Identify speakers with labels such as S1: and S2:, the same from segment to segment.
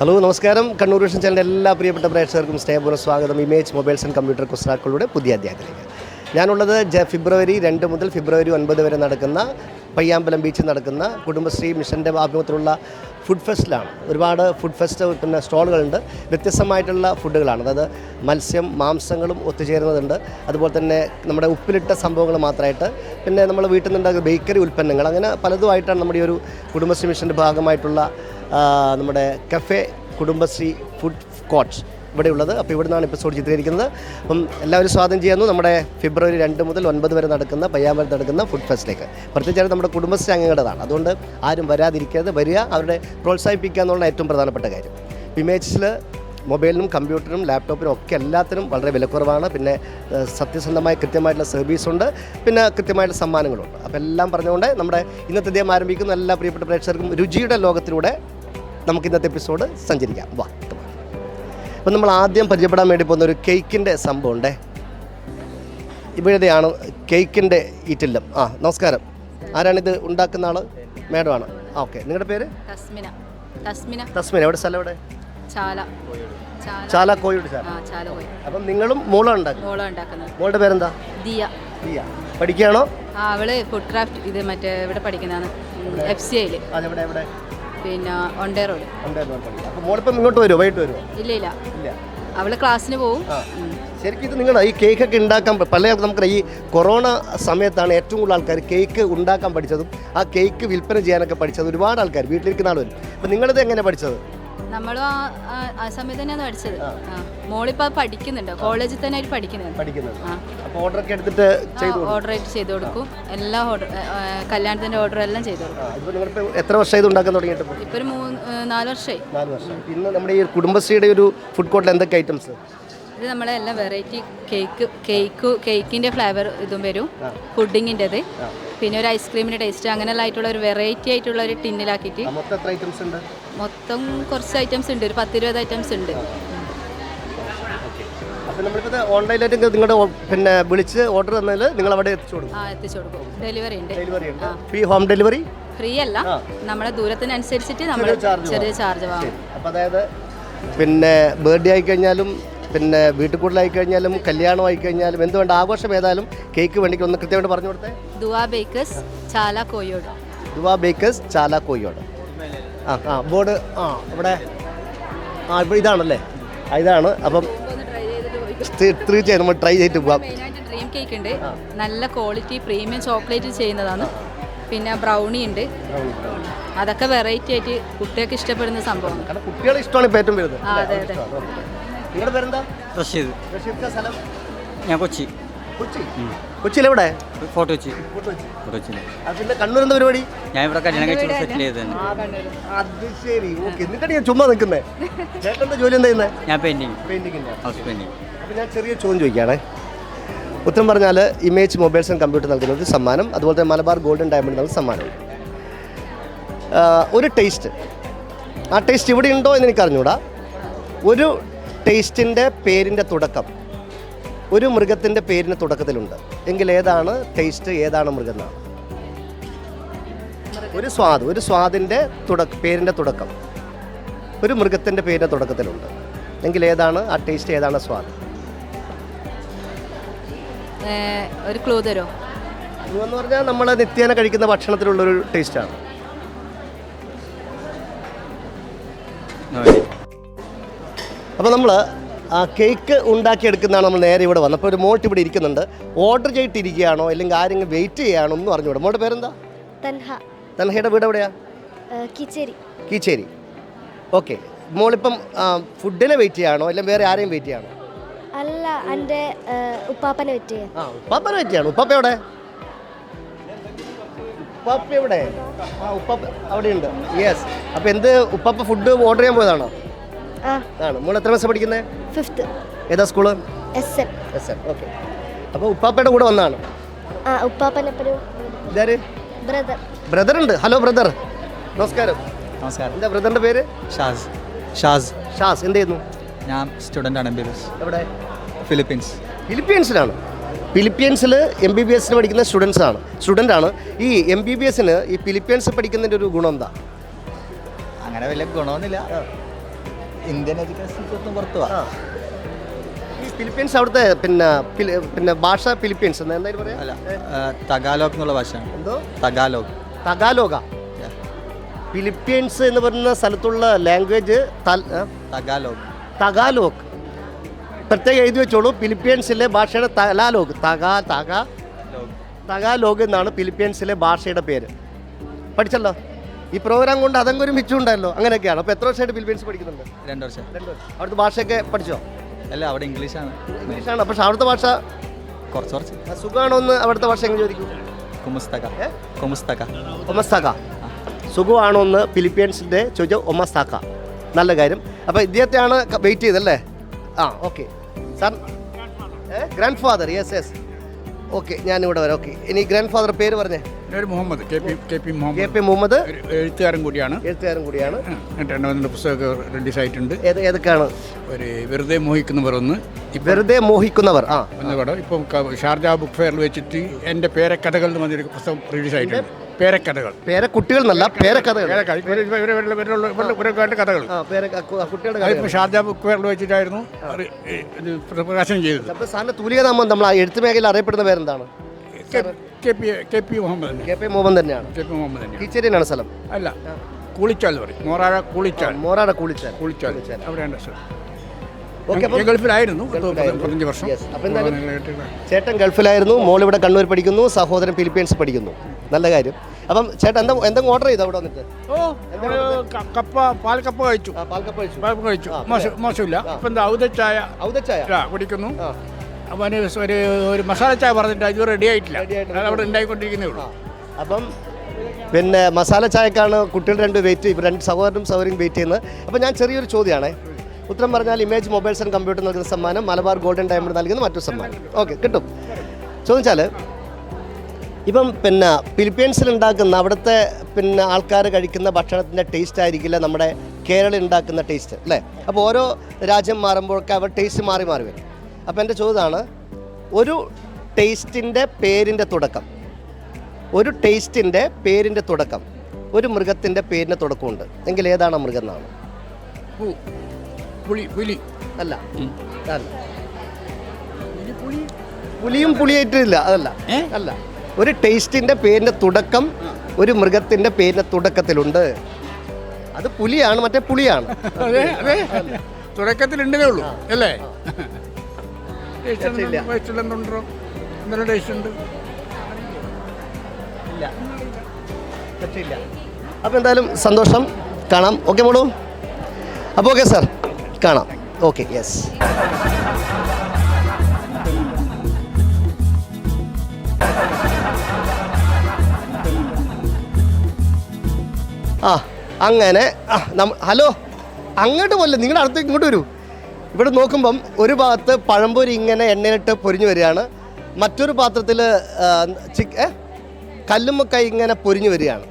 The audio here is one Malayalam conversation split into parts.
S1: ഹലോ നമസ്കാരം. കണ്ണൂർ വിഷൻ ചാനലിന്റെ എല്ലാ പ്രിയപ്പെട്ട പ്രേക്ഷകർക്കും സ്നേഹപൂർവ സ്വാഗതം. ഇമേജ് മൊബൈൽസ് ആൻഡ് കമ്പ്യൂട്ടർ കുസ്താക്കളുടെ പുതിയ അധ്യായത്തിലേക്ക്. ഞാനുള്ളത് ജ ഫെബ്രുവരി രണ്ട് മുതൽ ഫെബ്രുവരി ഒൻപത് വരെ നടക്കുന്ന പയ്യാമ്പലം ബീച്ചിൽ നടക്കുന്ന കുടുംബശ്രീ മിഷന്റെ ആഭിമുഖ്യത്തിലുള്ള ഫുഡ് ഫെസ്റ്റിലാണ് ഒരുപാട് ഫുഡ് ഫെസ്റ്റ് പിന്നെ സ്റ്റോളുകളുണ്ട്. വ്യത്യസ്തമായിട്ടുള്ള ഫുഡുകളാണ് അതായത് മത്സ്യം മാംസങ്ങളും ഒത്തുചേരുന്നതുണ്ട്. അതുപോലെ തന്നെ നമ്മുടെ ഉപ്പിലിട്ട സംഭവങ്ങൾ മാത്രമായിട്ട് പിന്നെ നമ്മൾ വീട്ടിൽ നിന്നുണ്ടാകുന്ന ബേക്കറി ഉൽപ്പന്നങ്ങൾ. അങ്ങനെ പലതുമായിട്ടാണ് നമ്മുടെ ഈ ഒരു കുടുംബശ്രീ മിഷന്റെ ഭാഗമായിട്ടുള്ള നമ്മുടെ കഫേ കുടുംബശ്രീ ഫുഡ് കോട്ട് ഇവിടെയുള്ളത്. അപ്പോൾ ഇവിടെ നിന്നാണ് എപ്പിസോഡ് ചിത്രീകരിക്കുന്നത്. അപ്പം എല്ലാവരും സ്വാഗതം ചെയ്യുന്നു. നമ്മുടെ ഫെബ്രുവരി രണ്ട് മുതൽ ഒൻപത് വരെ നടക്കുന്ന പയ്യാമ്പലത്ത് നടക്കുന്ന ഫുഡ് ഫെസ്റ്റിലേക്ക് പ്രത്യേകിച്ചായിട്ട് നമ്മുടെ കുടുംബശ്രീ അംഗങ്ങളുടേതാണ്. അതുകൊണ്ട് ആരും വരാതിരിക്കാതെ വരിക. അവരുടെ പ്രോത്സാഹിപ്പിക്കുക എന്നുള്ള ഏറ്റവും പ്രധാനപ്പെട്ട കാര്യം. ഇമേജിൽ മൊബൈലിനും കമ്പ്യൂട്ടറിനും ലാപ്ടോപ്പിനും ഒക്കെ എല്ലാത്തിനും വളരെ വിലക്കുറവാണ്. പിന്നെ സത്യസന്ധമായ കൃത്യമായിട്ടുള്ള സർവീസുണ്ട് പിന്നെ കൃത്യമായിട്ടുള്ള സമ്മാനങ്ങളുണ്ട്. അപ്പോൾ എല്ലാം പറഞ്ഞുകൊണ്ട് നമ്മുടെ ഇന്നത്തെ അദ്ദേഹം ആരംഭിക്കുന്ന. എല്ലാ പ്രിയപ്പെട്ട പ്രേക്ഷകർക്കും രുചിയുടെ ലോകത്തിലൂടെ നമുക്ക് ഇന്നത്തെ എപ്പിസോഡ് സഞ്ചരിക്കാം. വാ അപ്പം നമ്മൾ ആദ്യം പരിചയപ്പെടാൻ വേണ്ടി പോകുന്ന ഒരു കേക്കിന്റെ സംഭവം ഉണ്ടേ. ഇവിടെയാണ് കേക്കിന്റെ ഈറ്റില്ലം. ആ നമസ്കാരം. ആരാണിത് ഉണ്ടാക്കുന്ന ആൾ മേഡമാണ് ആ ഓക്കെ നിങ്ങളുടെ പേര്?
S2: തസ്മിന. തസ്മിന.
S1: തസ്മിന. എവിടെ? സ്ഥലം എവിടെ?
S2: ചാല. ചാല
S1: ചാല. കോഴിയോട് അപ്പം നിങ്ങളും മോളാണ് ഉണ്ടാക്കും
S2: മോള ഉണ്ടാക്കുന്നത്.
S1: മോളുടെ പേരെന്താ?
S2: ദിയ.
S1: ദിയ. പഠിക്കുകയാണോ?
S2: ആ അവൾ ഫുഡ് ക്രാഫ്റ്റ് ഇത് മറ്റേ ഇവിടെ പഠിക്കുന്നതാണ്. എഫ് സി ഐയിൽ പിന്നെ ഒണ്ടേ റോഡ്
S1: അപ്പോൾ മോളിപ്പം ഇങ്ങോട്ട് വരുമോ വൈകിട്ട് വരുമോ
S2: ഇല്ല ഇല്ല.
S1: ഇല്ല.
S2: അവൾ ക്ലാസ്സിന് പോവും.
S1: ആ. ശരിക്കും ഇത് നിങ്ങൾ ഈ കേക്കൊക്കെ ഉണ്ടാക്കാൻ പ- പല നമുക്കറിയാം ഈ കൊറോണ സമയത്താണ് ഏറ്റവും കൂടുതൽ ആൾക്കാർ കേക്ക് ഉണ്ടാക്കാൻ പഠിച്ചതും ആ കേക്ക് വിൽപ്പന ചെയ്യാനൊക്കെ പഠിച്ചത് ഒരുപാട് ആൾക്കാർ വീട്ടിലിരിക്കുന്ന ആളുകൾ അപ്പം നിങ്ങളിത് എങ്ങനെ പഠിച്ചത്?
S2: നമ്മളും ആ സമയത്ത് തന്നെയാണ് പഠിച്ചത്. മോളിപ്പോ പഠിക്കുന്നുണ്ട്. കോളേജിൽ തന്നെ
S1: പഠിക്കുന്നത് ഓർഡർ ഒക്കെ എടുത്തിട്ട്
S2: ഓർഡർ ആയിട്ട് ചെയ്ത് കൊടുക്കും. എല്ലാ ഓർഡർ കല്യാണത്തിന്റെ ഓർഡർ എല്ലാം ചെയ്ത് കൊടുക്കും.
S1: എത്ര വർഷം ഇത് ഉണ്ടാക്കാൻ തുടങ്ങിയിട്ട്? ഇപ്പോൾ
S2: ഒരു മൂന്ന് നാല് വർഷമായി
S1: നാല് വർഷം. ഇന്ന് നമ്മുടെ ഈ കുടുംബശ്രീയുടെ ഒരു ഫുഡ് കോർട്ടിൽ എന്തൊക്കെ ഐറ്റംസ്
S2: ഇത് നമ്മളെ എല്ലാ വെറൈറ്റി കേക്ക് കേക്ക് കേക്കിന്റെ ഫ്ലേവർ ഇതും വരും. പുഡിങ്ങിന്റെത് പിന്നെ ഒരു ഐസ്ക്രീമിന്റെ ടേസ്റ്റ് അങ്ങനെയുള്ള ആയിട്ടുള്ള ഒരു വെറൈറ്റി ആയിട്ടുള്ള ഒരു ടിന്നിലാക്കിയിട്ട്.
S1: മൊത്തം എത്ര ഐറ്റംസ് ഉണ്ട്?
S2: മൊത്തം കുറച്ച് ഐറ്റംസ് ഉണ്ട് ഒരു പത്തിരുപത് ഐറ്റംസ് ഉണ്ട്.
S1: അപ്പോൾ നമ്മളിപ്പോൾ ഓൺലൈനായിട്ട് നിങ്ങളുടെ പിന്നെ വിളിച്ച് ഓർഡർ തന്നാൽ നിങ്ങൾ അവിടെ എത്തിച്ചു കൊടുക്കും.
S2: ആ എത്തിച്ചു കൊടുക്കും. ഡെലിവറി ഉണ്ട്.
S1: ഡെലിവറി ഉണ്ട്. ഫ്രീ ഹോം ഡെലിവറി
S2: ഫ്രീ അല്ല. നമ്മുടെ ദൂരത്തിനനുസരിച്ചിട്ട് നമ്മൾ
S1: ചെറിയ
S2: ചാർജ് വാങ്ങും.
S1: അപ്പോൾ അതായത് പിന്നെ ബർത്ത്ഡേ ആയിക്കഴിഞ്ഞാലും പിന്നെ വീട്ടിൽ കൂടുതലായി കഴിഞ്ഞാലും കല്യാണം ആയി കഴിഞ്ഞാലും എന്ത് വേണ്ട ആഘോഷം ഏതായാലും കേക്ക് വേണ്ടി ഒന്ന് കൃത്യമായിട്ട് പറഞ്ഞു കൊടുത്തേ?
S2: ദുവാ ബേക്കേഴ്സ് ചാല കോയോട്
S1: ദുവാ ബേക്കേഴ്സ് ചാല കോയോട് ആ ആ ബോർഡ് ആ ഇവിടെ. ആ ഇപ്പോൾ ഇതാണല്ലേ? ഇതാണ്. അപ്പം തീർച്ചയായും നമ്മൾ ട്രൈ ചെയ്തിട്ട് പോവാം.
S2: ഡ്രീം കേക്ക് ഉണ്ട്. നല്ല ക്വാളിറ്റി പ്രീമിയം ചോക്ലേറ്റ് ചെയ്യുന്നതാണ്. പിന്നെ ബ്രൗണി ഉണ്ട്. അതൊക്കെ വെറൈറ്റി ആയിട്ട് കുട്ടികൾക്ക് ഇഷ്ടപ്പെടുന്ന സംഭവമാണ്.
S1: കാരണം കുട്ടികളെ ഇഷ്ടമാണ് ഏറ്റവും വരുന്നത്
S2: അതെ അതെ.
S1: നിങ്ങളുടെ പേരെന്താ?
S3: റഷീദ്.
S1: റഷീദ് സ്ഥലം?
S3: ഞാൻ കൊച്ചി.
S1: കൊച്ചി? കൊച്ചിയിലെവിടെ?
S3: ഫോട്ടോ വെച്ച് ഫോട്ടോ
S1: അത് പിന്നെ കണ്ണൂർ എന്താ പരിപാടി?
S3: ഞാൻ ഇവിടെ കല്യാണം കഴിച്ചു സെറ്റിൽ ചെയ്തതാണ്.
S1: അത് ശരി. ഓക്കെ. എന്നിട്ടാണ് ഞാൻ ചുമ്മാ നിൽക്കുന്നത് ചേട്ടന്റെ ജോലി എന്താ ചെയ്യുന്നത്
S3: ഞാൻ പെയിന്റിങ്
S1: പെയിന്റിങ്ങിന്റെ
S3: ഹൗസ് പെയിന്റിങ്
S1: അപ്പോൾ ഞാൻ ചെറിയ ചോദ്യം ചോദിക്കുകയാണേ. ഉത്തരം പറഞ്ഞാൽ ഇമേജ് മൊബൈൽസ് ആൻഡ് കമ്പ്യൂട്ടർ നൽകുന്ന ഒരു സമ്മാനം അതുപോലെ തന്നെ മലബാർ ഗോൾഡൻ ഡയമണ്ട് നൽകുന്ന സമ്മാനം. ഒരു ടേസ്റ്റ് ആ ടേസ്റ്റ് ഇവിടെ ഉണ്ടോ എന്ന് എനിക്ക് അറിഞ്ഞൂടാ. ഒരു ടേസ്റ്റിന്റെ പേരിന്റെ തുടക്കം. ഒരു മൃഗത്തിന്റെ പേരിന് തുടക്കത്തിലുണ്ട്. എങ്കിൽ ഏതാണ് ടേസ്റ്റ് ഏതാണ് മൃഗം എന്നാണ്. ഒരു സ്വാദ് ഒരു സ്വാദിന്റെ തുടക്ക പേരിന്റെ തുടക്കം. ഒരു മൃഗത്തിന്റെ പേരിന്റെ തുടക്കത്തിലുണ്ട്. എങ്കിൽ ഏതാണ് ആ ടേസ്റ്റ് ഏതാണ് സ്വാദ്?
S2: ഒരു ക്ലൂ തരുമോ
S1: എന്ന് പറഞ്ഞാൽ നമ്മൾ നിത്യേന കഴിക്കുന്ന ഭക്ഷണത്തിലുള്ളൊരു ടേസ്റ്റാണ് അപ്പോൾ നമ്മൾ കേക്ക് ഉണ്ടാക്കിയെടുക്കുന്നതാണ് നമ്മൾ നേരെ ഇവിടെ വന്നത്. അപ്പോൾ ഒരു മോട്ട് ഇവിടെ ഇരിക്കുന്നുണ്ട്. ഓർഡർ ചെയ്തിട്ടിരിക്കുകയാണോ? അല്ലെങ്കിൽ ആരെങ്കിലും വെയിറ്റ് ചെയ്യാണോ ഒന്നും അറിഞ്ഞൂടെ മോട്ട് പേരെന്താ?
S4: തൻഹ.
S1: തൻഹയുടെ വീട് എവിടെയാ?
S4: കിച്ചേരി.
S1: കിച്ചേരി. ഓക്കെ മോളിപ്പം ഫുഡിനെ വെയിറ്റ് ചെയ്യാണോ അല്ലെങ്കിൽ വേറെ ആരെയും വെയിറ്റ് ചെയ്യാണോ
S4: അല്ല എന്റെ ഉപ്പാപ്പനെ വെയിറ്റ് ചെയ്യാം
S1: ആ ഉപ്പാപ്പനെ വെയിറ്റ് ചെയ്യണം ഉപ്പാപ്പ എവിടെ? ഉപ്പാപ്പ എവിടെ? ആ ഉപ്പാപ്പ അവിടെ ഉണ്ട് യെസ് അപ്പോൾ എന്ത് ഉപ്പാപ്പ ഫുഡ് ഓർഡർ ചെയ്യാൻ പോയതാണോ? ആണ് മോൾ എത്ര മാസം പഠിക്കുന്നത്
S4: ഫിഫ്ത്ത്.
S1: ഏതാ school?
S4: S N.
S1: S N. Okay. അപ്പോൾ ഉപ്പാപ്പയുടെ കൂടെ വന്നാണ്.
S4: ആ ഉപ്പാപ്പന്റെ
S1: ഇതാര്?
S4: ബ്രദർ.
S1: ബ്രദർ ഉണ്ട് ഹലോ ബ്രദർ. നമസ്കാരം.
S3: നമസ്കാരം.
S1: എന്താ ബ്രദറിന്റെ പേര്?
S3: ഷാസ്. ഷാസ്.
S1: ഷാസ്. എന്ത് ചെയ്യുന്നു?
S3: ഞാൻ സ്റ്റുഡന്റ് ആണ് എം ബി ബി എസ്.
S1: എവിടെ?
S3: ഫിലിപ്പീൻസ്.
S1: ഫിലിപ്പീൻസിലാണ്. ഫിലിപ്പീൻസിൽ എം ബി ബി എസിന് പഠിക്കുന്ന സ്റ്റുഡൻസ് ആണ്. സ്റ്റുഡന്റ് ആണ്. ഈ എം ബി ബി എസിന് ഈ ഫിലിപ്പീൻസ് പഠിക്കുന്നതിന്റെ ഒരു ഗുണം എന്താ?
S3: അങ്ങനെ വലിയ ഗുണമൊന്നുമില്ല. ഇന്ത്യൻ എഡ്യൂക്കേഷൻ സിസ്റ്റത്തിന് പുറത്തു പോവാ
S1: ഈ ഫിലിപ്പീൻസ് അവിടുത്തെ പിന്നെ ഫിലി- പിന്നെ ഭാഷ ഫിലിപ്പീൻസ് എന്ന് എന്തായാലും പറയാം?
S3: അല്ല തഗാലോഗ് എന്നുള്ള ഭാഷയാണ്.
S1: എന്തോ?
S3: തഗാലോഗ്
S1: തഗാലോക ഫിലിപ്പീൻസ് എന്ന് പറയുന്ന സ്ഥലത്തുള്ള ലാംഗ്വേജ്
S3: തഗാലോഗ്
S1: തഗാലോഗ് പ്രത്യേകം എഴുതി വെച്ചോളൂ. ഫിലിപ്പീൻസിലെ ഭാഷയുടെ തലാലോഗ് തഗാ തഗാ
S3: ലോഗ്
S1: തഗാലോഗ് എന്നാണ് ഫിലിപ്പീൻസിലെ ഭാഷയുടെ പേര്. പഠിച്ചല്ലോ? ഈ പ്രോഗ്രാം കൊണ്ട് അതങ്ങ് ഒരു മിച്ചമുണ്ടല്ലോ അങ്ങനെയൊക്കെയാണ്. അപ്പോൾ എത്ര വർഷമായിട്ട് ഫിലിപ്പീൻസ് പഠിക്കുന്നുണ്ട്?
S3: രണ്ട് വർഷം.
S1: രണ്ട് വർഷം. അവിടുത്തെ ഭാഷയൊക്കെ പഠിച്ചോ?
S3: അല്ല അവിടെ ഇംഗ്ലീഷാണ്.
S1: ഇംഗ്ലീഷാണ്. പക്ഷെ അവിടുത്തെ ഭാഷ
S3: കുറച്ച് കുറച്ച്.
S1: സുഖമാണോ എന്ന് അവിടുത്തെ ഭാഷ എങ്ങനെ ചോദിക്കും?
S3: കുമസ്തക. കുമസ്തക.
S1: ഒമസ്തക. സുഖമാണോ എന്ന് ഫിലിപ്പീൻസിന്റെ ചോദിച്ച ഒമസ്താക്ക നല്ല കാര്യം. അപ്പോൾ ഇദ്ദേഹത്തെയാണ് വെയിറ്റ് ചെയ്തല്ലേ? ആ okay sir grandfather yes yes okay ഞാനിവിടെ വരാം. ഓക്കെ. ഇനി ഗ്രാൻഡ് ഫാദർ പേര് പറഞ്ഞേ.
S5: പേര് Muhammad. K P K P
S1: K
S5: Muhammad
S1: P Muhammad.
S5: ഒരു എഴുത്തുകാരൻ കൂടിയാണ്.
S1: എഴുത്തുകാരൻ കൂടിയാണ്.
S5: രണ്ട് മൂന്ന് പുസ്തകമൊക്കെ റിലീസ് ആയിട്ടുണ്ട്.
S1: ഏത് ഏതൊക്കെയാണ്?
S5: ഒരു വെറുതെ മോഹിക്കുന്നവർ ഒന്ന്.
S1: വെറുതെ മോഹിക്കുന്നവർ. ആ.
S5: ഒന്ന് പടം ഇപ്പം ക- ഷാർജ ബുക്ക് ഫെയറിൽ വെച്ചിട്ട് എന്റെ പേരക്കഥകൾ എന്ന് പറഞ്ഞൊരു പുസ്തകം റിലീസ് ആയിട്ടുണ്ട്. പേരക്കഥകൾ
S1: പേരക്കുട്ടികൾ എന്നല്ല പേരക്കഥകൾ
S5: ഇവരുടെ- കഥകൾ
S1: കുട്ടികളുടെ
S5: ഷാർജ ബുക്ക് ഫെയറിൽ വെച്ചിട്ടായിരുന്നു പ്രകാശനം ചെയ്തത്
S1: സാറിന്റെ തൂലികനാമം നമ്മൾ ആ എഴുത്ത് മേഖലയിൽ അറിയപ്പെടുന്ന പേരെന്താണ്
S5: K- P K P Muhammad
S1: K P Muhammad തന്നെയാണ്
S5: കെ പി മുഹമ്മദ് തന്നെയാണ്
S1: കീച്ചേരിയാണ് സ്ഥലം
S5: അല്ല കൂളിച്ചാൽ പറയും മോറാഴ കൂളിച്ചാൽ
S1: മോറാടെ കൂളിച്ചാൽ
S5: കൂളിച്ചാൽ അവിടെയാണ് സ്ഥലം ഗൾഫിലായിരുന്നു. പതിനഞ്ച് വർഷം.
S1: ചേട്ടൻ ഗൾഫിലായിരുന്നു മോൾ ഇവിടെ കണ്ണൂർ പഠിക്കുന്നു സഹോദരൻ ഫിലിപ്പീൻസ് പഠിക്കുന്നു നല്ല കാര്യം അപ്പം ചേട്ടൻ എന്താ എന്തെങ്കിലും ഓർഡർ ചെയ്തോ അവിടെ വന്നിട്ട്?
S5: ഓ നമ്മൾ ക- കപ്പ പാൽ കപ്പ കഴിച്ചു.
S1: ആ പാൽക്കപ്പ കഴിച്ചു.
S5: പാൽ കഴിച്ചു.
S1: ആ,
S5: മോശം മോശമില്ല. ഇപ്പം എന്താ ഔതച്ചായ
S1: ഔതച്ചായ
S5: ചായ കുടിക്കുന്നു.
S1: ആ.
S5: അപ്പം ഒരു ഒരു മസാല ചായ പറഞ്ഞിട്ട് അത് റെഡി ആയിട്ടില്ല.
S1: Ready ആയിട്ടില്ല.
S5: അത് അവിടെ ഉണ്ടായിക്കൊണ്ടിരിക്കുന്നേ ഉള്ളൂ.
S1: അപ്പം പിന്നെ മസാല ചായക്കാണ് കുട്ടികൾ രണ്ട് വെയിറ്റ് ഇപ്പം രണ്ട് സഹോദരനും സഹോദരിയും വെയിറ്റ് ചെയ്യുന്നത്. അപ്പം ഞാൻ ചെറിയൊരു ചോദ്യമാണേ. ഉത്തരം പറഞ്ഞാൽ ഇമേജ് മൊബൈൽസ് ആൻഡ് കമ്പ്യൂട്ടർ നൽകുന്ന സമ്മാനം മലബാർ ഗോൾഡൻ ഡയമണ്ട് നൽകുന്ന മറ്റൊരു സമ്മാനം. ഓക്കെ കിട്ടും. ചോദിച്ചാൽ ഇപ്പം പിന്നെ ഫിലിപ്പീൻസിൽ ഉണ്ടാക്കുന്ന അവിടുത്തെ പിന്നെ ആൾക്കാർ കഴിക്കുന്ന ഭക്ഷണത്തിന്റെ ടേസ്റ്റ് ആയിരിക്കില്ല നമ്മുടെ കേരളം ഉണ്ടാക്കുന്ന ടേസ്റ്റ് അല്ലേ? അപ്പോൾ ഓരോ രാജ്യം മാറുമ്പോഴൊക്കെ അവർ ടേസ്റ്റ് മാറി മാറി വരും. അപ്പോൾ എന്റെ ചോദ്യമാണ് ഒരു ടേസ്റ്റിന്റെ പേരിന്റെ തുടക്കം ഒരു ടേസ്റ്റിന്റെ പേരിന്റെ തുടക്കം ഒരു മൃഗത്തിന്റെ പേരിന്റെ തുടക്കമുണ്ട്. എങ്കിൽ ഏതാണ് മൃഗം എന്നാണ്?
S5: പുലി പുലി.
S1: അല്ല. അല്ല. പുലിയും പുളിയായിട്ടില്ല അതല്ല. അല്ല. ഒരു ടേസ്റ്റിന്റെ പേരിന്റെ തുടക്കം ഒരു മൃഗത്തിന്റെ പേരിന്റെ തുടക്കത്തിലുണ്ട്. അത് പുലിയാണ് മറ്റേ പുളിയാണ്.
S5: തുടക്കത്തിലുണ്ടേ ഉള്ളൂ അല്ലേ? എന്തുണ്ടോ? എന്തെല്ലാം ടേസ്റ്റ് ഉണ്ട്?
S1: ഇല്ല. പറ്റില്ല അപ്പോൾ എന്തായാലും സന്തോഷം. കാണാം. ഓക്കെ മോളൂ? അപ്പോൾ ഓക്കെ സാർ കാണാം. ഓക്കെ യെസ് ആ അങ്ങനെ ആ നമ്മ ഹലോ അങ്ങോട്ട് പോലെ നിങ്ങളുടെ അടുത്ത് ഇങ്ങോട്ട് വരൂ. ഇവിടെ നോക്കുമ്പം ഒരു ഭാഗത്ത് പഴംപൊരി ഇങ്ങനെ എണ്ണയിട്ട് പൊരിഞ്ഞു വരികയാണ്. മറ്റൊരു പാത്രത്തിൽ ചിക്ക് കല്ലുമ്മക്കായി ഇങ്ങനെ പൊരിഞ്ഞു വരികയാണ്.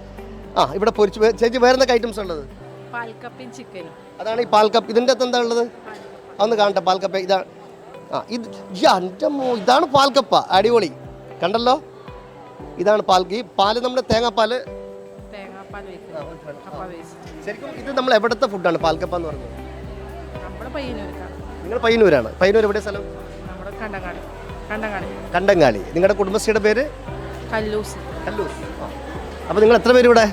S1: ആ ഇവിടെ പൊരിച്ചു ചേച്ചി വേറെ എന്തൊക്കെ ഐറ്റംസ് ഉള്ളത്?
S2: പാൽക്കപ്പയും ചിക്കനും
S1: അതാണ് ഈ പാൽക്കപ്പ് ഇതിന്റെ അകത്ത് എന്താ ഉള്ളത്? അതൊന്ന് കാണട്ടെ പാൽക്കപ്പ ഇതാണ് ആ ഇത് എന്റെ മോ ഇതാണ് പാൽക്കപ്പ അടിപൊളി. കണ്ടല്ലോ? ഇതാണ് പാൽ ഈ പാൽ നമ്മുടെ
S2: തേങ്ങാപ്പാൽ
S1: ശരിക്കും ഇത് നമ്മൾ എവിടുത്തെ ഫുഡാണ്? പാൽക്കപ്പ എന്ന്
S2: പയ്യനൂർക്കാണ്
S1: നിങ്ങൾ പയ്യന്നൂരാണ്. പയ്യന്നൂർ എവിടെ സ്ഥലം?
S2: നമ്മുടെ കണ്ടങ്ങാടി. കണ്ടങ്ങാടി.
S1: കണ്ടങ്ങാളി നിങ്ങളുടെ കുടുംബശ്രീയുടെ പേര്?
S2: കല്ലൂസ്.
S1: കല്ലൂസ്. അപ്പോൾ നിങ്ങൾ എത്ര പേര് ഇവിടെ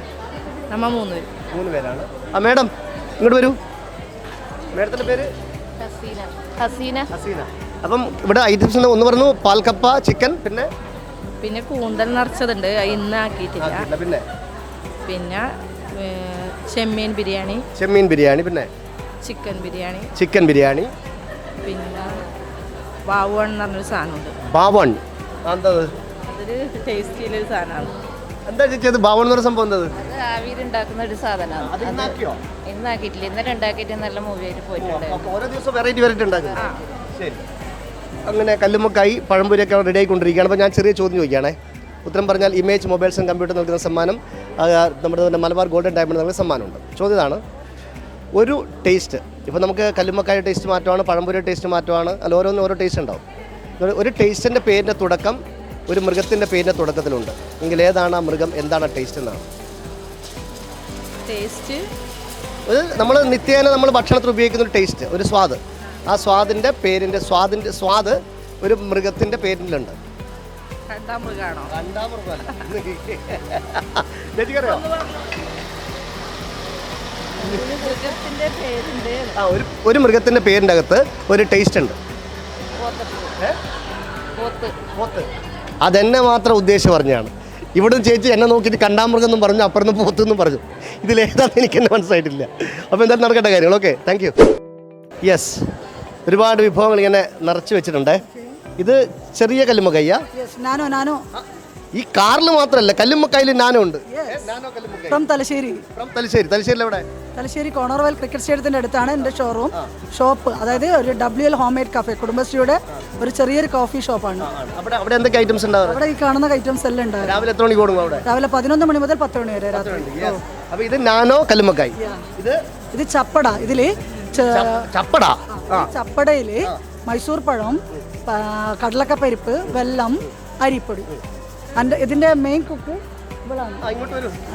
S2: നമ്മ മൂന്ന് പേര്.
S1: മൂന്ന് പേരാണ്. ആ മേഡം ഇങ്ങോട്ട് വരൂ. മേഡത്തിന്റെ പേര്?
S2: ഹസീന. ഹസീന.
S1: ഹസീന. അപ്പം ഇവിടെ ഐറ്റംസ് ഒന്ന് പറഞ്ഞു. പാൽക്കപ്പ ചിക്കൻ പിന്നെ?
S2: പിന്നെ കൂന്തൽ നിറച്ചതുണ്ട്. ഇന്ന് ആക്കിയിട്ടില്ല.
S1: പിന്നെ?
S2: പിന്നെ ചെമ്മീൻ ബിരിയാണി.
S1: ചെമ്മീൻ ബിരിയാണി പിന്നെ?
S2: ചിക്കൻ ബിരിയാണി.
S1: ചിക്കൻ ബിരിയാണി.
S2: പിന്നെ ബാവോൺ എന്ന് പറഞ്ഞൊരു സാധനമുണ്ട്.
S1: ബാവൺ എന്താ അത്?
S2: അതൊരു ടേസ്റ്റിയിലൊരു സാധനമാണ്.
S1: എന്താ ചേച്ചി അത്? ബാവൺ എന്ന് പറഞ്ഞ സംഭവം എന്താ അത്?
S2: അത് ആവിയിൽ ഉണ്ടാക്കുന്ന ഒരു സാധനമാണ്.
S1: അത് ഇന്നാക്കിയോ?
S2: ഇന്നാക്കിയിട്ടില്ല. ഇന്നലെ ഉണ്ടാക്കിയിട്ട് നല്ല മൂവിയായിട്ട് പോയിട്ടുണ്ട്.
S1: ഓരോ ദിവസം വെറൈറ്റി വെറൈറ്റി ഉണ്ടാക്കും. ശരി. അങ്ങനെ കല്ലുമ്മക്കായി പഴംപൊരിയൊക്കെ റെഡി ആയിക്കൊണ്ടിരിക്കുകയാണ്. അപ്പോൾ ഞാൻ ചെറിയ ചോദ്യം ചോദിക്കുകയാണേ. ഉത്തരം പറഞ്ഞാൽ ഇമേജ് മൊബൈൽസ് ആൻഡ് കമ്പ്യൂട്ടർ നൽകുന്ന സമ്മാനം നമ്മുടെ തന്നെ മലബാർ ഗോൾഡൻ ഡയമണ്ട് നൽകുന്ന സമ്മാനമുണ്ട്. ചോദ്യം ഇതാണ് ഒരു ടേസ്റ്റ് ഇപ്പോൾ നമുക്ക് കല്ലുമ്മക്കായ ടേസ്റ്റ് മാറ്റമാണ് പഴംപൊരി ടേസ്റ്റ് മാറ്റമാണ് അല്ല ഓരോന്നും ഓരോ ടേസ്റ്റ് ഉണ്ടാവും. ഒരു- ടേസ്റ്റിന്റെ പേരിന്റെ തുടക്കം ഒരു മൃഗത്തിന്റെ പേരിന്റെ തുടക്കത്തിലുണ്ട്. എങ്കിൽ ഏതാണ് ആ മൃഗം എന്താണ് ആ ടേസ്റ്റ് എന്നാണ്.
S2: ടേസ്റ്റ്?
S1: ഒരു നമ്മൾ നിത്യേന നമ്മൾ ഭക്ഷണത്തിൽ ഉപയോഗിക്കുന്ന ഒരു ടേസ്റ്റ് ഒരു സ്വാദ്. ആ സ്വാദിന്റെ പേരിന്റെ സ്വാദിന്റെ സ്വാദ് ഒരു മൃഗത്തിന്റെ പേരിലുണ്ട്.
S6: രണ്ടാം
S1: രണ്ടാം മൃഗമല്ല. ചേച്ചിക്കറിയോ?
S6: മൃഗത്തിന്റെ പേരിന്റെ
S1: ആ ഒരു ഒരു മൃഗത്തിന്റെ പേരിന്റെ അകത്ത് ഒരു ടേസ്റ്റ് ഉണ്ട്.
S6: പോത്ത്.
S1: അതെന്നെ മാത്രം ഉദ്ദേശിച്ച് പറഞ്ഞാണ് ഇവിടുന്ന് ചേച്ചി എന്നെ നോക്കിയിട്ട് കണ്ടാമൃഗം എന്നും പറഞ്ഞു അപ്പുറം പോത്ത് എന്നും പറഞ്ഞു. ഇതിലേതാണെന്ന് എനിക്ക് എന്നെ മനസ്സിലായിട്ടില്ല. അപ്പോൾ എന്തായാലും നടക്കട്ടെ കാര്യങ്ങൾ. ഓക്കെ താങ്ക് യു യെസ് ഒരുപാട് വിഭവങ്ങൾ ഇങ്ങനെ നിറച്ച് വെച്ചിട്ടുണ്ട്. ഇത് ചെറിയ കല്ലുമ്മക്കയ്യ
S7: നാനോ നാനോ.
S1: ഈ കാറിൽ മാത്രമല്ല കല്ലുമ്മക്കായിൽ നാനോ ഉണ്ട്.
S7: ഫ്രം തലശ്ശേരി.
S1: ഫ്രം തലശ്ശേരി. തലശ്ശേരിയിൽ എവിടെ?
S7: തലശ്ശേരി കോണർവെൽ ക്രിക്കറ്റ് സ്റ്റേഡിയത്തിന്റെ അടുത്താണ് എന്റെ ഷോറൂം ഷോപ്പ് അതായത് ഒരു W L home made cafe കുടുംബശ്രീയുടെ ഒരു ചെറിയൊരു കോഫി ഷോപ്പാണ്
S1: അവിടെ അവിടെ എന്തൊക്കെ ഐറ്റംസ് ഉണ്ടാവും?
S7: അവിടെ ഈ കാണുന്ന ഐറ്റംസ് എല്ലാം ഉണ്ട്
S1: രാവിലെ എത്ര മണിക്ക് കൊടുക്കും അവിടെ?
S7: രാവിലെ പതിനൊന്ന് മണി മുതൽ പത്ത് മണി വരെ രാത്രി.
S1: അപ്പോൾ ഇത് നാനോ കല്ലുമ്മക്കായി ഇത്
S7: ഇത് ചപ്പട. ഇതിൽ ച-
S1: ചപ്പട?
S7: ഈ ചപ്പടയിൽ മൈസൂർ പഴം കടലക്കപ്പരിപ്പ് വെല്ലം അരിപ്പൊടി. എന്റെ ഇതിന്റെ മെയിൻ കുക്ക്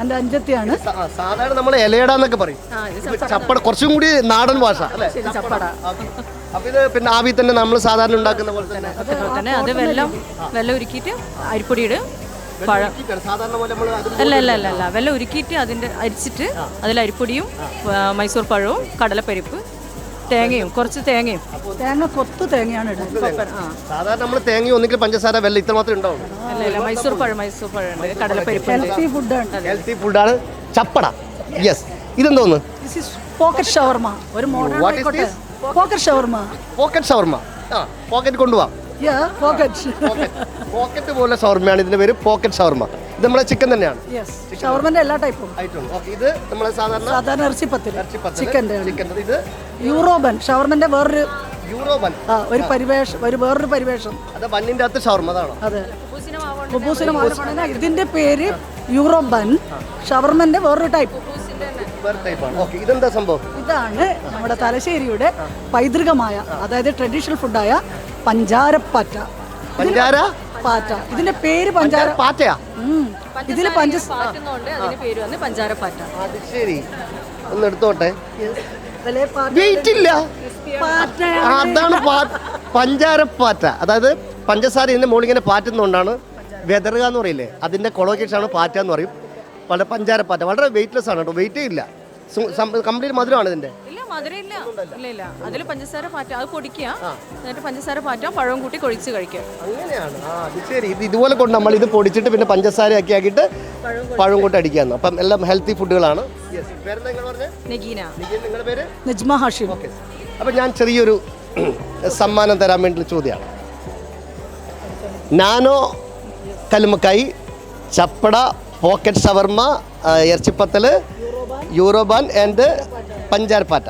S7: എന്റെ അഞ്ചത്തിയാണ്.
S1: സാധാരണ നമ്മൾ ഇലയടാന്നൊക്കെ പറയും. ഇത് ചപ്പട കുറച്ചും കൂടി നാടൻ ഭാഷ അല്ലേ?
S2: ചപ്പട.
S1: അപ്പൊ ഇത് പിന്നെ ആവി തന്നെ നമ്മൾ സാധാരണ ഉണ്ടാക്കുന്ന പോലെ തന്നെ.
S2: അത് വെള്ളം വെള്ളം ഉരുക്കിയിട്ട് അരിപ്പൊടി ഇടും. പഴം.
S1: സാധാരണ പോലെ നമ്മൾ അത്
S2: അല്ല അല്ല അല്ല അല്ല. വെള്ളം ഉരുക്കിയിട്ട് അതിന്റെ അരിച്ചിട്ട് അതിൽ അരിപ്പൊടിയും മൈസൂർ പഴവും കടലപ്പരിപ്പ് തേങ്ങയും കുറച്ച് തേങ്ങയും.
S7: തേങ്ങ കൊത്തു തേങ്ങയാണ് ഇടുന്നത്.
S1: സാധാരണ നമ്മൾ തേങ്ങ ഒന്നെങ്കിൽ പഞ്ചസാര വെള്ളം ഇത്ര മാത്രമേ ഉണ്ടാവുള്ളൂ.
S2: അല്ല അല്ല മൈസൂർ പഴം മൈസൂർ പഴം കടലപ്പരിപ്പ്
S7: ഹെൽത്തി ഫുഡാണ്
S1: ഹെൽത്തി ഫുഡാണ് ചപ്പട. യെസ് ഇതെന്തോന്ന്?
S7: പോക്കറ്റ് ഷവർമ ഒരു മോഡേൺ
S1: What is
S7: ആയിക്കോട്ടെ. പോക്കറ്റ് ഷവർമ
S1: പോക്കറ്റ് ഷവർമ ആ പോക്കറ്റ് കൊണ്ടുപോവാം
S7: യാ പോക്കറ്റ്
S1: പോക്കറ്റ് പോലെ ഷവർമയാണ് ഇതിന്റെ പേര്. പോക്കറ്റ് ഷവർമ ഇത് നമ്മുടെ ചിക്കൻ തന്നെയാണ്.
S7: യെസ് ഷവർമന്റെ എല്ലാ ടൈപ്പും
S1: ഇത് നമ്മളെ സാധാരണ
S7: സാധാരണ ഇറച്ചിപ്പത്തിൽ ചിക്കന്റെ
S1: ചിക്കൻ ഇത്
S7: യൂറോബൻ ഷവർമന്റെ വേറൊരു
S1: യൂറോ ബൻ
S7: ആ, ഒരു പരിവേഷം ഒരു വേറൊരു പരിവേഷം.
S1: അത് ബണ്ണിന്റെ അകത്ത് ഷവർമ അതാണോ?
S7: അതെ. ഇതിന്റെ പേര് യൂറോബൻ ഷവർമന്റെ വേറൊരു ടൈപ്പ്
S1: വേറെ ടൈപ്പാണ് ഓക്കെ ഇതെന്താ സംഭവം?
S7: ഇതാണ് നമ്മുടെ തലശ്ശേരിയുടെ പൈതൃകമായ അതായത് ട്രഡീഷണൽ ഫുഡായ പഞ്ചാരപ്പറ്റ.
S1: പഞ്ചാര?
S7: പാറ്റ. ഇതിന്റെ പേര് പഞ്ചാര
S1: പാറ്റയാ?
S7: ഉം. ഇതിൽ പഞ്ച
S2: പഞ്ചാരപ്പാറ്റ
S1: അത് ശരി. ഒന്ന് എടുത്തോട്ടെ. വെയിറ്റ് ഇല്ല. അതാണ് പഞ്ചാരപ്പാറ്റ അതായത് പഞ്ചസാര ഇതിന്റെ മുകളിൽ ഇങ്ങനെ പാറ്റുന്നതുകൊണ്ടാണ് വെതറുക എന്ന് പറയില്ലേ? അതിന്റെ കൊളോക്കേഷനാണ് പാറ്റ എന്ന് പറയും. വളരെ പഞ്ചാരപ്പാറ്റ വളരെ വെയിറ്റ്ലെസ് ആണ് കേട്ടോ. വെയിറ്റേ ഇല്ല. കംപ്ലീറ്റ് മധുരമാണ് ഇതിന്റെ.
S2: ഇല്ല മധുരം ഇല്ല ഇല്ല. അതിൽ പഞ്ചസാര പാറ്റ അത് പൊടിക്കുക. എന്നിട്ട് പഞ്ചസാര പാറ്റ പഴവും കൂട്ടി കൊഴിച്ച് കഴിക്കുക.
S1: അങ്ങനെയാണ്. ആ അത് ശരി. ഇത് ഇതുപോലെ കൊണ്ട് നമ്മൾ ഇത് പൊടിച്ചിട്ട് പിന്നെ പഞ്ചസാര ആക്കി ആക്കിയിട്ട് പഴം കൂട്ടി അടിക്കാന്ന്. അപ്പം എല്ലാം ഹെൽത്തി ഫുഡുകളാണ്
S2: നെഗീന.
S1: നിങ്ങളുടെ പേര്?
S7: നജ്മ ഹാഷിം.
S1: അപ്പം ഞാൻ ചെറിയൊരു സമ്മാനം തരാൻ വേണ്ടി ചോദ്യമാണ്. നാനോ കലുമക്കായി ചപ്പട പോക്കറ്റ് ഷവർമ്മ ഇറച്ചിപ്പത്തൽ യൂറോബാൻ. ആൻഡ് പഞ്ചാരപ്പാറ്റ.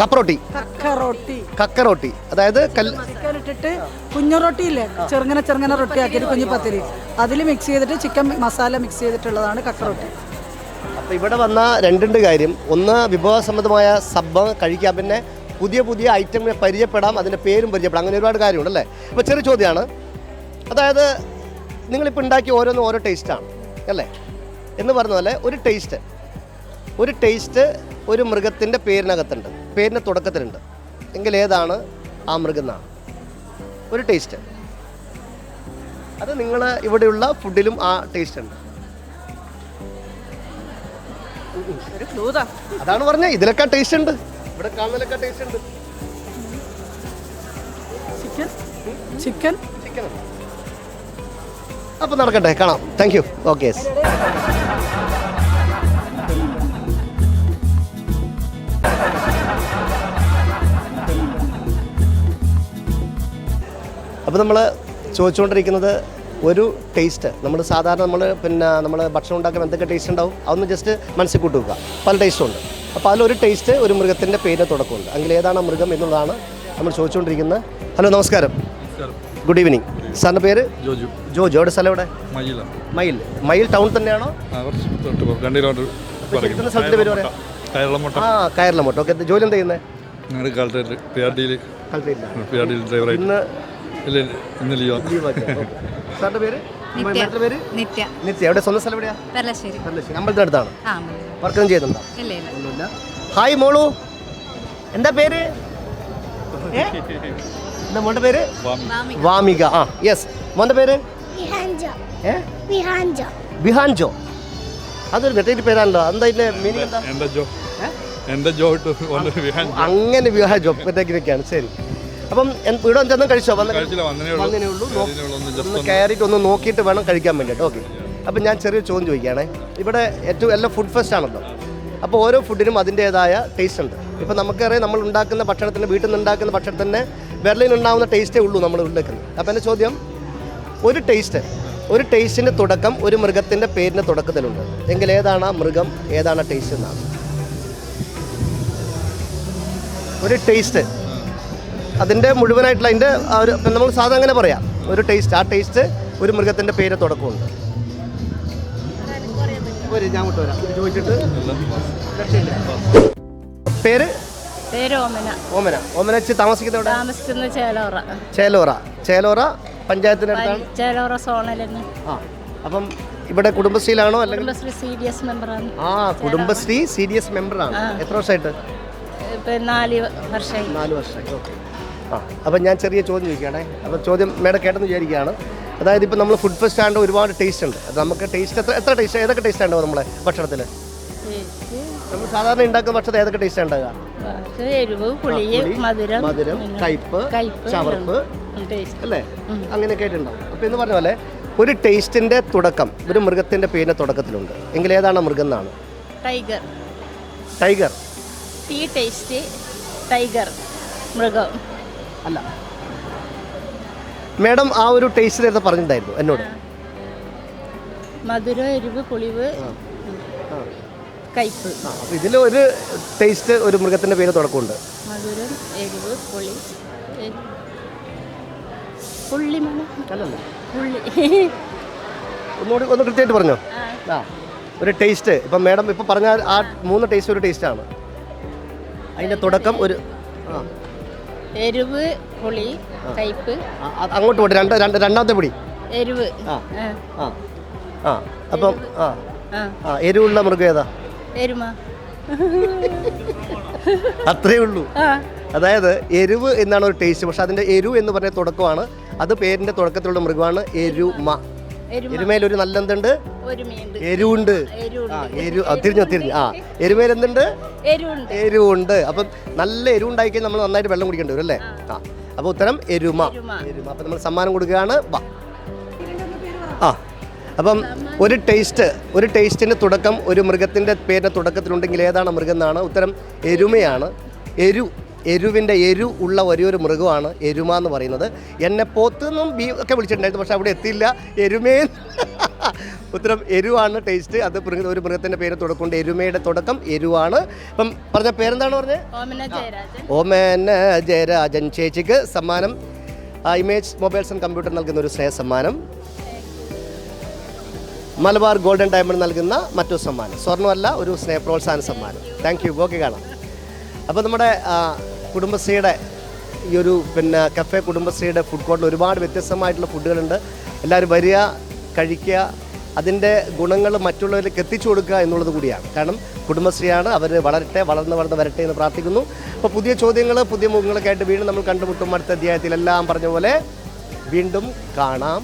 S1: കപ്പറോട്ടി
S7: കക്കറോട്ടി.
S1: കക്കറോട്ടി. അതായത്
S7: ചിക്കൻ ഇട്ടിട്ട് കുഞ്ഞുറോട്ടി ഇല്ലേ ചെറുങ്ങനെ ചെറുങ്ങനെ റൊട്ടി ആക്കിയിട്ട് കുഞ്ഞു പത്തിരി. അതിൽ മിക്സ് ചെയ്തിട്ട് ചിക്കൻ മസാല മിക്സ് ചെയ്തിട്ടുള്ളതാണ് കക്കറോട്ടി.
S1: അപ്പോൾ ഇവിടെ വന്ന രണ്ടുണ്ട് കാര്യം. ഒന്ന് വിഭവസമ്മതമായ സബ്ബ കഴിക്കാം. പിന്നെ പുതിയ പുതിയ ഐറ്റമിനെ പരിചയപ്പെടാം. അതിന്റെ പേരും പരിചയപ്പെടാം. അങ്ങനെ ഒരുപാട് കാര്യമുണ്ടല്ലേ? അപ്പോൾ ചെറിയ ചോദ്യമാണ്. അതായത് നിങ്ങളിപ്പോൾ ഉണ്ടാക്കിയ ഓരോന്നും ഓരോ ടേസ്റ്റാണ് അല്ലേ? എന്ന് പറഞ്ഞ പോലെ ഒരു ടേസ്റ്റ് ഒരു ടേസ്റ്റ് ഒരു മൃഗത്തിന്റെ പേരിനകത്തുണ്ട് പേരിന്റെ തുടക്കത്തിലുണ്ട്. എങ്കിൽ ഏതാണ് ആ മൃഗം എന്നാണ് ഒരു ടേസ്റ്റ് അത് നിങ്ങൾ ഇവിടെയുള്ള ഫുഡിലും ആ ടേസ്റ്റ് ഉണ്ട്. അതാണ് പറഞ്ഞ ഇതിലൊക്കെ ടേസ്റ്റ് ഉണ്ട്. ഇവിടെ കാണുന്നതിലൊക്കെ ടേസ്റ്റ് ഉണ്ട്.
S7: ചിക്കൻ ചിക്കൻ
S1: ചിക്കൻ നടക്കട്ടെ. കാണാം. താങ്ക് യു ഓക്കെ അപ്പോൾ നമ്മൾ ചോദിച്ചുകൊണ്ടിരിക്കുന്നത് ഒരു ടേസ്റ്റ് നമ്മൾ സാധാരണ നമ്മൾ പിന്നെ നമ്മൾ ഭക്ഷണം ഉണ്ടാക്കുമ്പോൾ എന്തൊക്കെ ടേസ്റ്റ് ഉണ്ടാവും? അതൊന്ന് ജസ്റ്റ് മനസ്സിൽ കൂട്ടി വെക്കുക പല ടേസ്റ്റും ഉണ്ട്. അപ്പോൾ അതിലൊരു ടേസ്റ്റ് ഒരു മൃഗത്തിന്റെ പേര് തുടക്കമുണ്ട്. അല്ലെങ്കിൽ ഏതാണ് മൃഗം എന്നുള്ളതാണ് നമ്മൾ ചോദിച്ചുകൊണ്ടിരിക്കുന്നത്. ഹലോ നമസ്കാരം. ഗുഡ് ഈവനിങ് സാറിന്റെ പേര്?
S8: ജോജു.
S1: ജോജു. എവിടെ സ്ഥലം എവിടെ? മയിൽ. മയിൽ. ടൗൺ തന്നെയാണോ? സ്ഥലത്തിന്റെ പേര് പറയാം? ആ കയറലമോട്ടോ ഓക്കെ ജോലി എന്താ ചെയ്യുന്നത് ഇന്ന്
S8: ഇല്ല ഇന്ന് ലീവാ.
S1: പേര്? പേര്?
S2: നിത്യ.
S1: നിത്യ. എവിടെ? സ്വന്തം സ്ഥലം എവിടെയാ?
S2: പെർലശ്ശേരി
S1: പെർലശ്ശേരി അമ്പലത്തിന്റെ അടുത്താണ്
S2: ആ
S1: വർക്കൊന്നും ചെയ്യുന്നുണ്ടോ?
S2: ഇല്ല ഇല്ല.
S1: ഒന്നുമില്ല. ഹായ് മോളു. എന്താ പേര്? എന്താ മോന്റെ പേര്? വാമിക. ആ യെസ് മോന്റെ പേര്? ബിഹാൻജോ അതൊരു വെട്ടേറ്റ് പേരാണല്ലോ. എന്താ ഇതിന്റെ മീനിങ് എന്താ
S8: ജോ? ജോ
S1: അങ്ങനെ വിഹാജോ വെട്ടേക്കിനൊക്കെയാണ് ശരി. അപ്പം ഇവിടെ ചെന്ന് കഴിച്ചോ? വന്ന്
S8: വന്നേ ഉള്ളൂ. ഒന്ന്
S1: കയറിയിട്ട് ഒന്ന് നോക്കിയിട്ട് വേണം കഴിക്കാൻ വേണ്ടിയിട്ട്. ഓക്കെ. അപ്പം ഞാൻ ചെറിയ ചോദ്യം ചോദിക്കുകയാണേ. ഇവിടെ ഏറ്റവും എല്ലാം ഫുഡ് ഫെസ്റ്റ് ആണല്ലോ. അപ്പോൾ ഓരോ ഫുഡിനും അതിന്റേതായ ടേസ്റ്റ് ഉണ്ട്. ഇപ്പം നമുക്കറിയാം നമ്മൾ ഉണ്ടാക്കുന്ന ഭക്ഷണത്തിന് വീട്ടിൽ നിന്ന് ഉണ്ടാക്കുന്ന ഭക്ഷണത്തിന് ബെർലിൻ ഉണ്ടാകുന്ന ടേസ്റ്റേ ഉള്ളൂ നമ്മൾ ഉണ്ടാക്കുന്നത് അപ്പോൾ എന്റെ ചോദ്യം ഒരു ടേസ്റ്റ് ഒരു ടേസ്റ്റിന്റെ തുടക്കം ഒരു മൃഗത്തിന്റെ പേരിന്റെ തുടക്കത്തിലുണ്ട്. എങ്കിൽ ഏതാണ് ആ മൃഗം ഏതാണ് ടേസ്റ്റ് എന്നാണ്. ഒരു ടേസ്റ്റ് അതിന്റെ മുഴുവനായിട്ടുള്ള അതിന്റെ ഒരു നമ്മൾ സാധാരണ അങ്ങനെ പറയാം. ഒരു ടേസ്റ്റ് ആ ടേസ്റ്റ് ഒരു മൃഗത്തിന്റെ പേര് തുടക്കമുണ്ട്. ഒരു ഞാൻ അങ്ങോട്ട് വരാം. ചോദിച്ചിട്ട് പേര്?
S6: പേര് ഓമന.
S1: ഓമന. ഓമന താമസിക്കുന്ന ഇവിടെ
S6: താമസിക്കുന്ന ചേലോറ.
S1: ചേലോറ. ചേലോറ പഞ്ചായത്തിന്റെ അടുത്താണ്?
S6: ചേലോറ സോണലെന്ന്.
S1: ആ. അപ്പം ഇവിടെ കുടുംബശ്രീയിലാണോ അല്ലെങ്കിൽ?
S6: കുടുംബശ്രീ സി ഡി എസ് മെമ്പറാണ്.
S1: ആ കുടുംബശ്രീ സി ഡി എസ് മെമ്പറാണ്. എത്ര വർഷമായിട്ട്?
S6: നാല് വർഷമായി.
S1: നാല് വർഷമായി. ഓക്കെ. ആ. അപ്പം ഞാൻ ചെറിയ ചോദ്യം ചോദിക്കുകയാണേ. അപ്പോൾ ചോദ്യം മേഡം കേട്ടെന്ന് വിചാരിക്കുകയാണ്. അതായത് ഇപ്പോൾ നമ്മൾ ഫുഡ് ഫെസ്റ്റ് ആണ്ട് ഒരുപാട് ടേസ്റ്റ് ഉണ്ട്. അത് നമുക്ക് ടേസ്റ്റ് എത്ര എത്ര ടേസ്റ്റ് ഏതൊക്കെ ടേസ്റ്റ് ഉണ്ടാവും നമ്മളെ ഭക്ഷണത്തിൽ നമ്മൾ സാധാരണ ഉണ്ടാക്കുന്ന ഭക്ഷണത്തിൽ ഏതൊക്കെ ടേസ്റ്റ് ഉണ്ടാകുക
S6: മധുരം
S1: കയ്പ്പ് ചവർപ്പ് അല്ലേ? അങ്ങനെയൊക്കെ ആയിട്ടുണ്ടാവും. അപ്പോൾ എന്ന് പറഞ്ഞ പോലെ ഒരു ടേസ്റ്റിന്റെ തുടക്കം ഒരു മൃഗത്തിന്റെ പേരിന്റെ തുടക്കത്തിലുണ്ട്. എങ്കിൽ ഏതാണ് മൃഗം എന്നാണ്?
S6: Tiger
S1: tiger
S6: tea taste tiger മൃഗം.
S1: അല്ല. മേഡം ആ ഒരു ടേസ്റ്റ് നേരത്തെ പറഞ്ഞിട്ടുണ്ടായിരുന്നു എന്നോട്.
S6: മധുര എരിവ് പുളിവ്
S1: കയ്പ് ഇതിൽ ഒരു ടേസ്റ്റ് ഒരു മൃഗത്തിന്റെ പേര് തുടക്കമുണ്ട്.
S6: മധുരം എരിവ് പുളി പുള്ളി
S1: അല്ലല്ല.
S6: പുള്ളി.
S1: ഒന്നുകൂടി ഒന്ന് കൃത്യമായിട്ട് പറഞ്ഞോ? ആ. ഒരു ടേസ്റ്റ് ഇപ്പം മാഡം ഇപ്പം പറഞ്ഞ ആ മൂന്ന് ടേസ്റ്റ് ഒരു ടേസ്റ്റാണ് അതിന്റെ തുടക്കം ഒരു ആ.
S6: എരിവ് പുളി കയ്പ്പ്.
S1: അങ്ങോട്ട് പോട്ടെ. രണ്ട് രണ്ട് രണ്ടാമത്തെ പിടി.
S6: എരിവ്.
S1: ആ.
S6: ആ,
S1: ആ. അപ്പോൾ അപ്പം ആ.
S6: ആ.
S1: എരിവുള്ള മൃഗം ഏതാ?
S6: എരുമ.
S1: അത്രേ ഉള്ളൂ. അതായത് എരിവ് എന്നാണ് ഒരു ടേസ്റ്റ് പക്ഷെ അതിന്റെ എരിവ് എന്ന് പറഞ്ഞ തുടക്കമാണ്. അത് പേരിന്റെ തുടക്കത്തിലുള്ള മൃഗമാണ് എരുമ. എരുമയിൽ ഒരു നല്ല എന്തുണ്ട്? എരുവുണ്ട്. എരു തിരിഞ്ഞു തിരിഞ്ഞു. ആ എരുമയിൽ എന്തുണ്ട്?
S6: എരിവുണ്ട്.
S1: അപ്പൊ നല്ല എരിവുണ്ടായി കഴിഞ്ഞാൽ നമ്മൾ നന്നായിട്ട് വെള്ളം കുടിക്കേണ്ടി വരും അല്ലേ? ആ. അപ്പോൾ ഉത്തരം എരുമ.
S6: എരുമ.
S1: അപ്പം നമ്മൾ സമ്മാനം കൊടുക്കുകയാണ്. വാ. ആ അപ്പം ഒരു ടേസ്റ്റ് ഒരു ടേസ്റ്റിന്റെ തുടക്കം ഒരു മൃഗത്തിന്റെ പേരിന്റെ തുടക്കത്തിലുണ്ടെങ്കിൽ ഏതാണ് മൃഗം എന്നാണ് ഉത്തരം എരുമയാണ്. എരു എരുവിന്റെ എരു ഉള്ള ഒരേ ഒരു മൃഗമാണ് എരുമ എന്ന് പറയുന്നത്. എന്നെ പോത്തെന്നും ബീ ഒക്കെ വിളിച്ചിട്ടുണ്ടായിരുന്നു പക്ഷേ അവിടെ എത്തിയില്ല. എരുമേ ഉത്തരം എരുവാണ് ടേസ്റ്റ് അത് ഒരു മൃഗത്തിന്റെ പേര് തുടക്കമുണ്ട് എരുമയുടെ തുടക്കം എരുവാണ്. ഇപ്പം പറഞ്ഞ പേരെന്താണ് പറഞ്ഞത്
S6: ഓമന ജയരാജൻ.
S1: ചേച്ചിക്ക് സമ്മാനം. ഇമേജ് മൊബൈൽസ് ആൻഡ് കമ്പ്യൂട്ടർ നൽകുന്ന ഒരു സ്നേഹ സമ്മാനം. മലബാർ ഗോൾഡൻ ഡയമണ്ട് നൽകുന്ന മറ്റൊരു സമ്മാനം. സ്വർണമല്ല ഒരു സ്നേഹ പ്രോത്സാഹന സമ്മാനം. താങ്ക് യു ഓക്കെ കാണാം. അപ്പോൾ നമ്മുടെ കുടുംബശ്രീയുടെ ഈ ഒരു പിന്നെ കഫേ കുടുംബശ്രീയുടെ ഫുഡ് കോർട്ടിൽ ഒരുപാട് വ്യത്യസ്തമായിട്ടുള്ള ഫുഡുകളുണ്ട് എല്ലാവരും വരിക കഴിക്കുക അതിന്റെ ഗുണങ്ങൾ മറ്റുള്ളവരിലേക്ക് എത്തിച്ചു കൊടുക്കുക എന്നുള്ളത് കൂടിയാണ്. കാരണം കുടുംബശ്രീയാണ് അവർ വളരട്ടെ വളർന്ന് വളർന്ന് വരട്ടെ എന്ന് പ്രാർത്ഥിക്കുന്നു. അപ്പോൾ പുതിയ ചോദ്യങ്ങൾ പുതിയ മുഖങ്ങളൊക്കെ ആയിട്ട് വീണ്ടും നമ്മൾ കണ്ടുമുട്ടും. അടുത്ത അധ്യായത്തിൽ എല്ലാം പറഞ്ഞ പോലെ വീണ്ടും കാണാം.